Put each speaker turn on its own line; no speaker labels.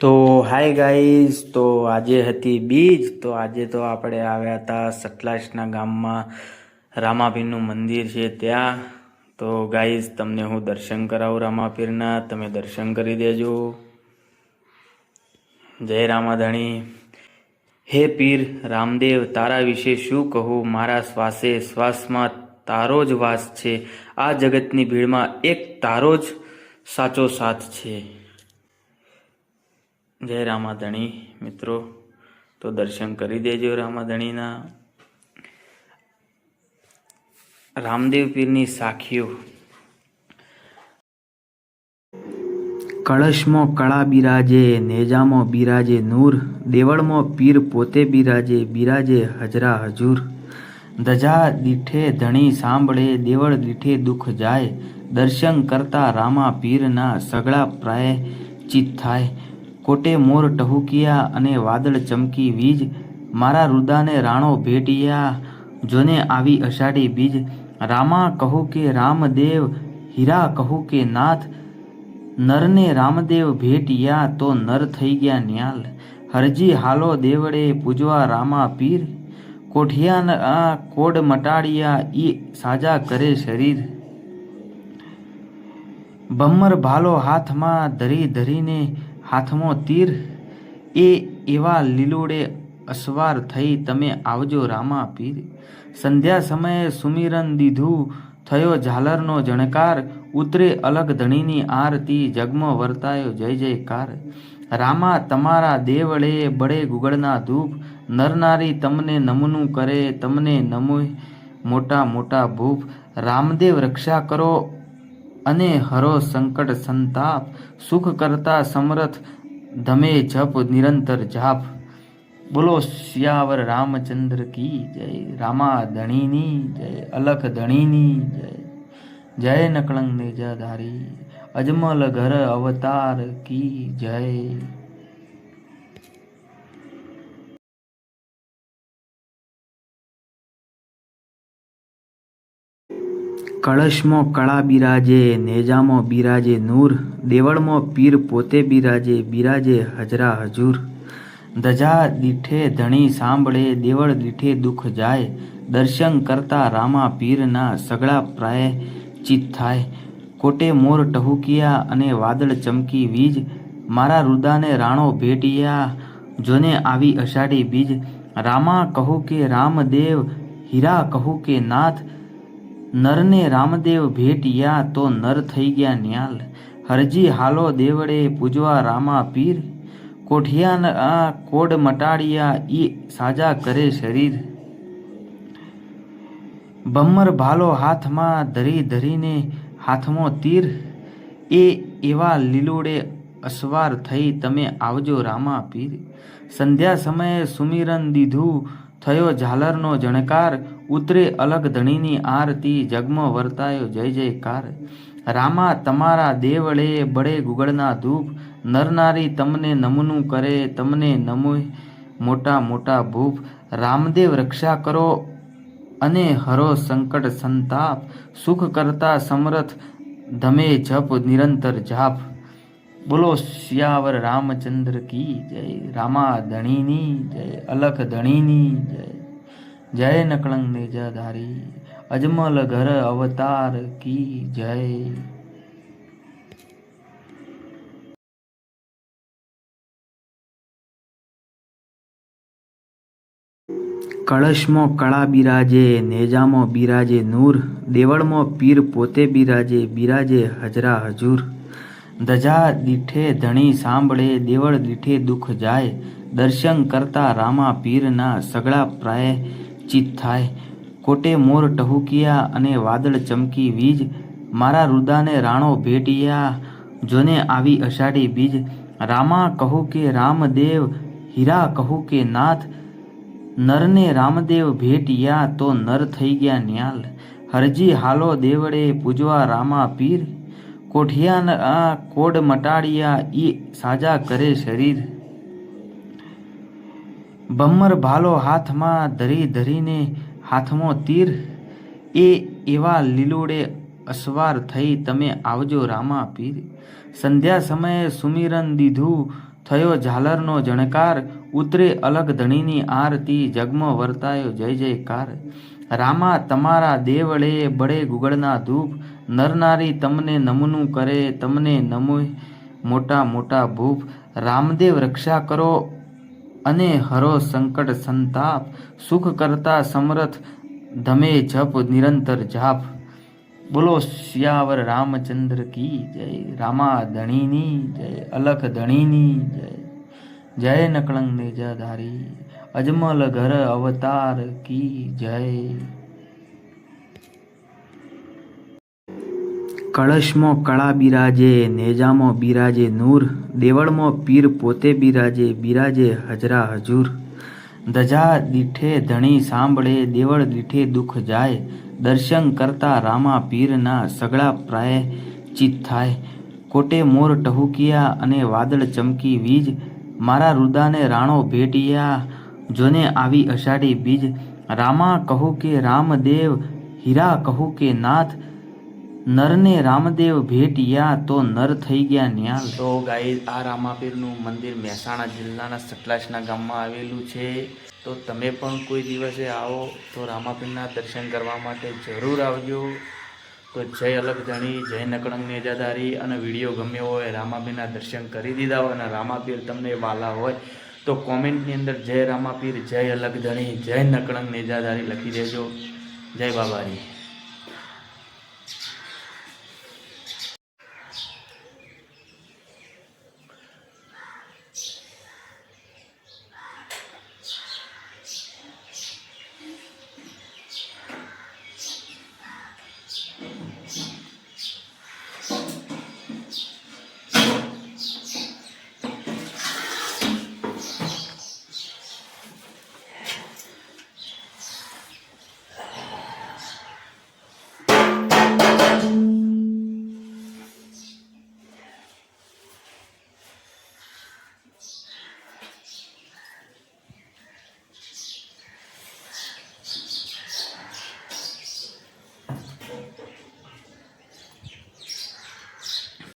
તો hi guys, તો આજે હતી બીજ. તો આજે તો આપણે આવ્યા હતા સતલાસના ગામમાં. રામાપીરનું મંદિર છે ત્યાં. તો ગાઈઝ, તમને હું દર્શન કરાવું રામાપીરના. તમે દર્શન કરી દેજો. જય રામાધણી. હે પીર રામદેવ, તારા વિશે શું કહું? મારા શ્વાસે શ્વાસમાં તારો જ વાસ છે. આ જગતની ભીડમાં એક તારો જ સાચો સાથ છે. જય રામાધણી મિત્રો. તો દર્શન કરી દેજો રામાધણીના. રામદેવ પીરની સાખીઓ. કળશમાં કળા બિરાજે, નેજામાં બિરાજે નૂર, દેવળમાં પીર પોતે બિરાજે બિરાજે હજરા હજુર. ધજા દીઠે ધણી સાંભળે, દેવળ દીઠે દુઃખ જાય. દર્શન કરતા રામા પીરના સગળા પ્રાય ચિત થાય. કોટે મોર ટહુકિયા અને વાદળ ચમકી વીજ, મારા રુદાને રાણો ભેટિયા, જોને આવી અષાઢી બીજ. રામા કહું કે રામદેવ, હીરા કહું કે નાથ. નરને રામદેવ ભેટિયા તો નર થઈ ગયા ન્યાલ. હરજી હાલો દેવડે પૂજવા રામા પીર. કોઠિયા કોડ મટાડિયા ઈ સાજા કરે શરીર. બમ્મર ભાલો હાથમાં ધરી ધરીને હાથમાં તીર. એ એવા લીલુડે અસવાર થઈ, તમે આવજો રામા પીર. સંધ્યા સમયે સુમિરન દીધું થયો ઝાલરનો જણકાર. ઉતરે અલગ ધણીની આરતી, જગમાં વર્તાયો જય જયકાર. રામા, તમારા દેવળે બળે ગુગળના ધૂપ. નરનારી તમને નમનું કરે, તમને નમો મોટા મોટા ભૂપ. રામદેવ રક્ષા કરો અને હરો સંકટ સંતાપ, સુખ કરતા સમરથ, ધમે જપ, નિરંતર જાપ. બોલો શિયાવર રામચંદ્ર કી જય રામા ધણીની જય, અલખ ધણીની જય. જય નકળંગ નેજાધારી, અજમલ ઘર અવતાર કી જય. કળશમાં કળા બિરાજે, નેજામાં બિરાજે નૂર, દેવળમાં પીર પોતે બિરાજે બિરાજે હજરા હજૂર. ધજા દીઠે ધણી સાંભળે, દેવળ દીઠે દુઃખ જાય, દર્શન કરતા રામા પીરના સગળા પ્રાય ચિત થાય. કોટે મોર ટહુકિયા અને વાદળ ચમકી વીજ, મારા રુદાને રાણો ભેટિયા, જોને આવી અષાઢી બીજ. રામા કહું કે રામદેવ, હીરા કહું કે નાથ નરને રામદેવ ભેટિયા તો નર થઈ ગયા ન્યાલ. હરજી હાલો દેવડે પૂજવા રામા પીર. કોઠિયા કોડ મટાડિયા ઈ સાજા કરે શરીર. બમ્મર ભાલો હાથમાં ધરી ધરીને હાથમાં તીર. એ એવા લીલુડે અસવાર થઈ તમે આવજો રામા પીર. સંધ્યા સમયે સુમિરન દીધું થયો ઝાલરનો જણકાર, ઉતરે અલગ ધણીની આરતી, જગમાં વર્તાયો જય જયકાર. રામા, તમારા દેવળે બળે ગુગળના ધૂપ, નરનારી તમને નમનું કરે, તમને નમો મોટા મોટા ભૂપ. રામદેવ રક્ષા કરો અને હરો સંકટ સંતાપ. સુખ કરતા સમરથ, ધમે જપ નિરંતર જાપ. બોલો, શિયાવર રામચંદ્ર કી જય રામા ધણીની જય અલખ ધણીની જય જય નકળંગ નેજાધારી, અજમલ ઘર અવતાર કી જય. કળશમાં કળા બિરાજે, નેજામાં બિરાજે નૂર, દેવળમાં પીર પોતે બિરાજે બિરાજે હજરા હજુર. ધજા દીઠે ધણી સાંભળે, દેવળ દીઠે દુઃખ જાય, દર્શન કરતા રામા પીરના સગળા પ્રાય ચિત થાય. કોટે મોર ટહુકિયા અને વાદળ ચમકી વીજ, મારા રુદાને રાણો ભેટિયા, જોને આવી અષાઢી બીજ. રામા કહું કે રામદેવ, હીરા કહું કે નાથ, નરને રામદેવ ભેટિયા તો નર થઈ ગયા ન્યાલ. હરજી હાલો દેવડે પૂજવા રામા પીર. કોઠિયા કોડ મટાડિયા ઈ સાજા કરે શરીર. બમ્મર ભાલો હાથમાં ધરી ધરીને હાથમાં તીર. એ એવા લીલુડે અસવાર થઈ તમે આવજો રામા પીર. સંધ્યા સમયે સુમિરન દીધું થયો ઝાલરનો જણકાર. ઉતરે અલગ ધણીની આરતી, જગમાં વર્તાયો જય જયકાર. રામા તમારા દેવળે બળે ગુગળના ધૂપ, નરનારી તમને નમનું કરે, તમને નમો મોટા મોટા ભૂપ. રામદેવ રક્ષા કરો અને હરો સંકટ સંતાપ, સુખ કરતા સમરથ ધમે જપ, નિરંતર જાપ. બોલો શિયાવર રામચંદ્ર કી જય રામા ધણીની જય અલખ ધણીની જય. જય નકળંગ નિજાધારી, અજમલ ઘર અવતાર કી જય. કળશમાં કળા બિરાજે, નેજામાં બિરાજે નૂર, દેવળમાં પીર પોતે બિરાજે બિરાજે હજરા હજુર. ધજા દીઠે ધણી સાંભળે, દેવળ દીઠે દુઃખ જાય, દર્શન કરતા રામા પીરના સગળા પ્રાય ચિત થાય. કોટે મોર ટહુકિયા અને વાદળ ચમકી વીજ મારા રુદાને રાણો ભેટિયા. જોને આવી અષાઢી બીજ. રામા કહું કે રામદેવ, હીરા કહું કે નાથ. નરને રામદેવ ભેટિયા, તો નર થઈ ગયા ન્યાલ. તો ગાઈ આ રામાપીરનું મંદિર મહેસાણા જિલ્લાના સટલાસના ગામમાં આવેલું છે. તો તમે પણ કોઈ દિવસે આવો તો રામાપીરના દર્શન કરવા માટે જરૂર આવજો. તો જય અલગ ધણી, જય નકળંગ અજાદારી અને વીડિયો ગમ્યો હોય, રામાપીરના દર્શન કરી દીધા હોય અને રામાપીર તમને વાલા હોય, તો કોમેન્ટની અંદર જય રામાપીર, જય અલગ ધણી, જય નકળંગ નેજાદારી લખી દેજો. જય બાબારી